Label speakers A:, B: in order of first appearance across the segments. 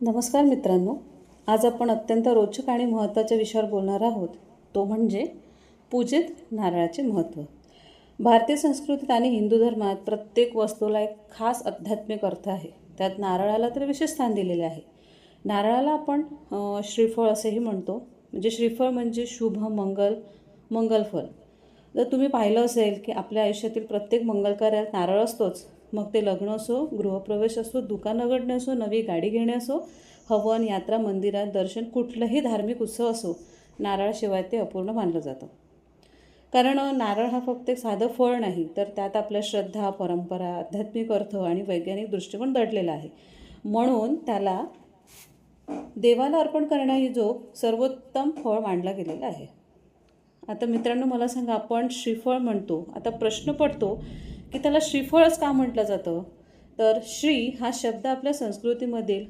A: नमस्कार मित्रांनो आज आपण अत्यंत रोचक आणि महत्त्वाच्या विषयावर बोलणार आहोत. तो म्हणजे पूजेत नारळाचे महत्त्व. भारतीय संस्कृतीत आणि हिंदू धर्मात प्रत्येक वस्तूला एक खास आध्यात्मिक अर्थ आहे. त्यात नारळाला तर विशेष स्थान दिलेले आहे. नारळाला आपण श्रीफळ असेही म्हणतो. म्हणजे श्रीफळ म्हणजे शुभ मंगल मंगलफळ जर तुम्ही पाहिलं असेल की आपल्या आयुष्यातील प्रत्येक मंगलकार्यात नारळ असतोच मग ते लग्न असो गृहप्रवेश असो दुकान उघडणे असो नवी गाडी घेणे असो हवन यात्रा मंदिरात दर्शन कुठलंही धार्मिक उत्सव असो नारळाशिवाय ते अपूर्ण मानलं जातं. कारण नारळ हा फक्त एक साधं फळ नाही तर त्यात आपल्या श्रद्धा परंपरा आध्यात्मिक अर्थ आणि वैज्ञानिक दृष्टिकोन दडलेला आहे. म्हणून त्याला देवाला अर्पण करण्यायोजोग सर्वोत्तम फळ मांडला गेलेला आहे. आता मित्रांनो मला सांगा आपण श्रीफळ म्हणतो आता प्रश्न पडतो की त्याला श्रीफळच का म्हटलं जातं? तर श्री हा शब्द आपल्या संस्कृतीमधील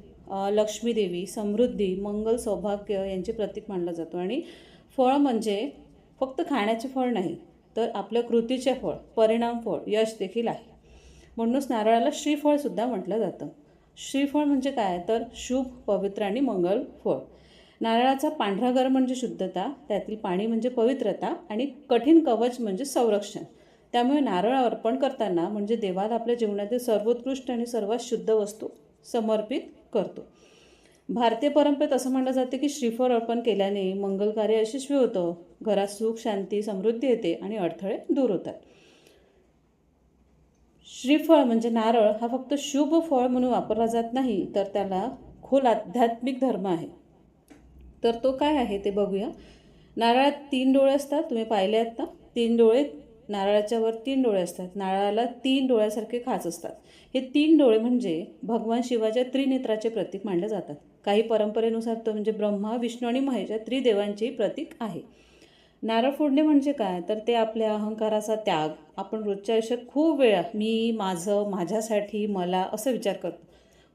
A: लक्ष्मीदेवी समृद्धी मंगल सौभाग्य यांचे प्रतीक मानला जातो. आणि फळ म्हणजे फक्त खाण्याचे फळ नाही तर आपल्या कृतीचे फळ परिणाम फळ यश देखील आहे. म्हणूनच नारळाला श्रीफळसुद्धा म्हटलं जातं. श्रीफळ म्हणजे काय? तर शुभ पवित्र आणि मंगल फळ. नारळाचा पांढरा गर म्हणजे शुद्धता त्यातील पाणी म्हणजे पवित्रता आणि कठीण कवच म्हणजे संरक्षण. त्यामुळे नारळ अर्पण करताना म्हणजे देवाला आपल्या जीवनातील सर्वोत्कृष्ट आणि सर्वात शुद्ध वस्तू समर्पित करतो. भारतीय परंपरेत असं म्हटलं जाते की श्रीफळ अर्पण केल्याने मंगल कार्य यशस्वी होतं घरात सुख शांती समृद्धी येते आणि अडथळे दूर होतात. श्रीफळ म्हणजे नारळ हा फक्त शुभ फळ म्हणून वापरला जात नाही तर त्याला खोल आध्यात्मिक धर्म आहे. तर तो काय आहे ते बघूया. नारळात तीन डोळे असतात तुम्ही पाहिले आहेत ना? तीन डोळे नारळाच्या वर तीन डोळे असतात. नारळाला तीन डोळ्यासारखे खाच असतात. हे तीन डोळे म्हणजे भगवान शिवाच्या त्रिनेत्राचे प्रतीक मानले जातात. काही परंपरेनुसार तो म्हणजे ब्रह्मा विष्णू आणि महेश या प्रतीक आहे. नारळ फोडणे म्हणजे काय? तर ते आपल्या अहंकाराचा त्याग. आपण रोजच्या आयुष्यात खूप वेळा मी माझं माझ्यासाठी मला असं विचार करतो.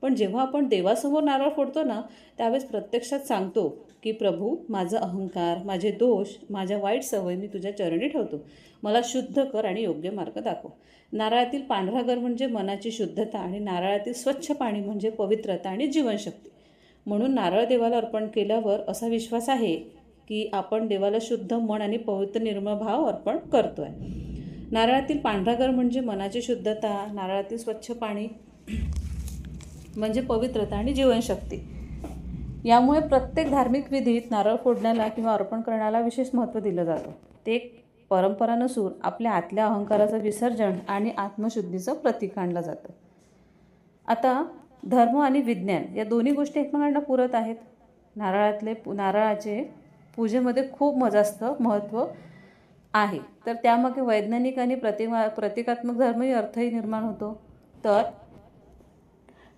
A: पण जेव्हा आपण देवासमोर नारळ फोडतो ना त्यावेळेस प्रत्यक्षात सांगतो की प्रभू माझं अहंकार माझे दोष माझ्या वाईट सवय मी तुझ्या चरणी ठेवतो. मला शुद्ध कर आणि योग्य मार्ग दाखव. नारळातील पांढरागर म्हणजे मनाची शुद्धता आणि नारळातील स्वच्छ पाणी म्हणजे पवित्रता आणि जीवनशक्ती. म्हणून नारळ देवाला अर्पण केल्यावर असा विश्वास आहे की आपण देवाला शुद्ध मन आणि पवित्र निर्मळ भाव अर्पण आहे नारळातील पांढरागर म्हणजे मनाची शुद्धता नारळातील स्वच्छ पाणी म्हणजे पवित्रता आणि जीवनशक्ती. यामुळे प्रत्येक धार्मिक विधीत नारळ फोडण्याला किंवा अर्पण करण्याला विशेष महत्त्व दिलं जातं. ते एक परंपरा नसून आपल्या आतल्या अहंकाराचं विसर्जन आणि आत्मशुद्धीचं प्रतीक आणलं जातं. आता धर्म आणि विज्ञान या दोन्ही गोष्टी एकमेकांना पुरत आहेत. नारळातले नारळाचे पूजेमध्ये खूप मजास्त महत्त्व आहे. तर त्यामागे वैज्ञानिक आणि प्रतिमा प्रतिकात्मक धर्मही अर्थही निर्माण होतो. तर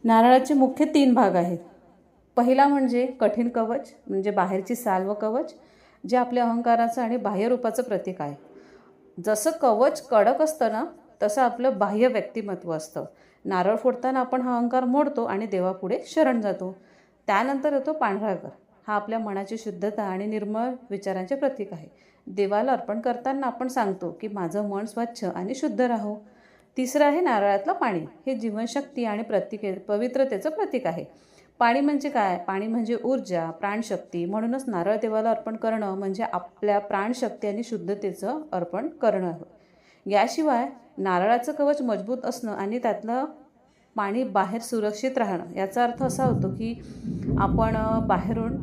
A: नारळाचे मुख्य तीन भाग आहेत. पहिला म्हणजे कठीण कवच म्हणजे बाहेरची साल व कवच जे आपल्या अहंकाराचं आणि बाह्यरूपाचं प्रतीक आहे. जसं कवच कडक असतं ना तसं आपलं बाह्य व्यक्तिमत्व असतं. नारळ फोडताना आपण हा अहंकार मोडतो आणि देवापुढे शरण जातो. त्यानंतर येतो पांढरा घर हा आपल्या मनाची शुद्धता आणि निर्मळ विचारांचे प्रतीक आहे. देवाला अर्पण करताना आपण सांगतो की माझं मन स्वच्छ आणि शुद्ध राहो. तिसरं आहे नारळातलं पाणी. हे जीवनशक्ती आणि प्रतिके पवित्रतेचं प्रतीक आहे. पाणी म्हणजे काय? पाणी म्हणजे ऊर्जा प्राणशक्ती. म्हणूनच नारळ देवाला अर्पण करणं म्हणजे आपल्या प्राणशक्ती आणि शुद्धतेचं अर्पण करणं. याशिवाय नारळाचं कवच मजबूत असणं आणि त्यातलं पाणी बाहेर सुरक्षित राहणं याचा अर्थ असा होतो की आपण बाहेरून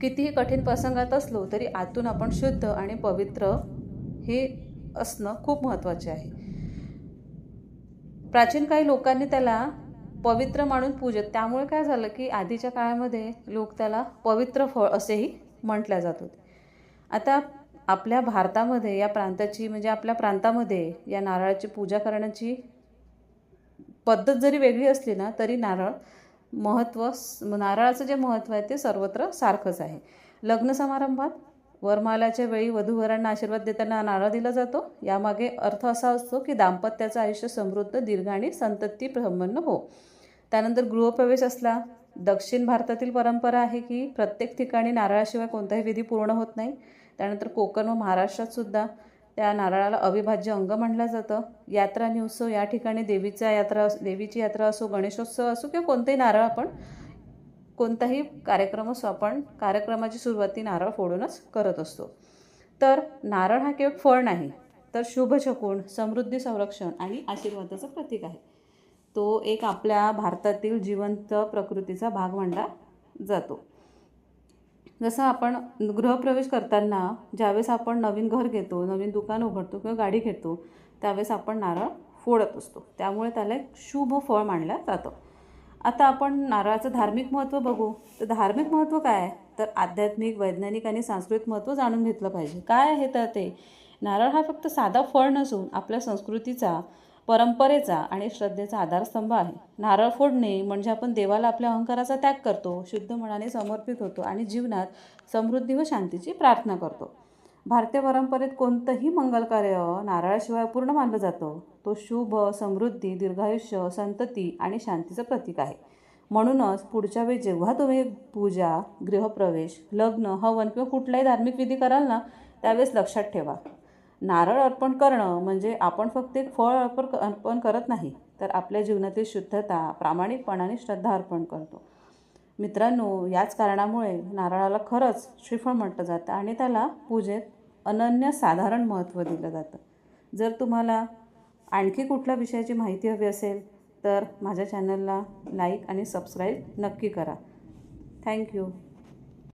A: कितीही कठीण प्रसंगात असलो तरी आतून आपण शुद्ध आणि पवित्र हे असणं खूप महत्त्वाचे आहे. प्राचीन काही लोकांनी त्याला पवित्र मानून पूजत. त्यामुळे काय झालं की आधीच्या काळामध्ये लोक त्याला पवित्र फळ असेही म्हटल्या जात होते. आता आपल्या भारतामध्ये या प्रांताची म्हणजे आपल्या प्रांतामध्ये या नारळाची पूजा करण्याची पद्धत जरी वेगळी असली ना तरी नारळ महत्त्व नारळाचं जे महत्त्व आहे ते सर्वत्र सारखंच आहे. लग्न समारंभात वरमालाच्या वेळी वधूवरांना आशीर्वाद देताना नारळ दिला जातो. यामागे अर्थ असा असतो की दाम्पत्याचं आयुष्य समृद्ध दीर्घ आणि संतती संपन्न हो. त्यानंतर गृहप्रवेश असला. दक्षिण भारतातील परंपरा आहे की प्रत्येक ठिकाणी नारळाशिवाय कोणताही विधी पूर्ण होत नाही. त्यानंतर कोकण व महाराष्ट्रात सुद्धा त्या नारळाला अविभाज्य अंग म्हणलं जातं. यात्रा आणि उत्सव हो. या ठिकाणी देवीचा यात्रा देवीची यात्रा असो गणेशोत्सव असो किंवा कोणतेही नारळ आपण कोणताही कार्यक्रम असो आपण कार्यक्रमाची सुरुवाती नारळ फोडूनच करत असतो. तर नारळ हा केवळ फळ नाही तर शुभ शकून समृद्धी संरक्षण आणि आशीर्वादाचं प्रतीक आहे. तो एक आपल्या भारतातील जिवंत प्रकृतीचा भाग मानला जातो. जसं आपण गृहप्रवेश करताना ज्यावेळेस आपण नवीन घर घेतो नवीन दुकान उघडतो किंवा गाडी घेतो त्यावेळेस आपण नारळ फोडत असतो. त्यामुळे त्याला एक शुभ फळ मानलं जातं. आता आपण नारळाचं धार्मिक महत्त्व बघू. तर धार्मिक महत्त्व काय आहे? तर आध्यात्मिक वैज्ञानिक आणि सांस्कृतिक महत्त्व जाणून घेतलं पाहिजे. काय आहे तर ते? नारळ हा फक्त साधा फळ नसून आपल्या संस्कृतीचा परंपरेचा आणि श्रद्धेचा आधारस्तंभ आहे. नारळ फोडणे म्हणजे आपण देवाला आपल्या अहंकाराचा त्याग करतो शुद्ध मनाने समर्पित होतो आणि जीवनात समृद्धी व शांतीची प्रार्थना करतो. भारतीय परंपरेत कोणतंही मंगल कार्य नारळाशिवाय पूर्ण मानलं जातं. तो शुभ समृद्धी दीर्घायुष्य संतती आणि शांतीचं प्रतीक आहे. म्हणूनच पुढच्या वेळी जेव्हा तुम्ही पूजा गृहप्रवेश लग्न हवन किंवा कुठलाही धार्मिक विधी कराल ना त्यावेळेस लक्षात ठेवा. नारळ अर्पण करणं म्हणजे आपण फक्त एक फळ अर्पण अर्पण करत नाही तर आपल्या जीवनातील शुद्धता प्रामाणिकपणाने श्रद्धा अर्पण करतो. मित्रांनो याच कारणामुळे नारळाला खरंच श्रीफळ म्हटलं जातं आणि त्याला पूजेत अनन्यसाधारण महत्त्व दिलं जातं. जर तुम्हाला आणखी कुठल्या विषयाची माहिती हवी असेल तर माझ्या चॅनलला लाईक आणि सबस्क्राईब नक्की करा. थँक्यू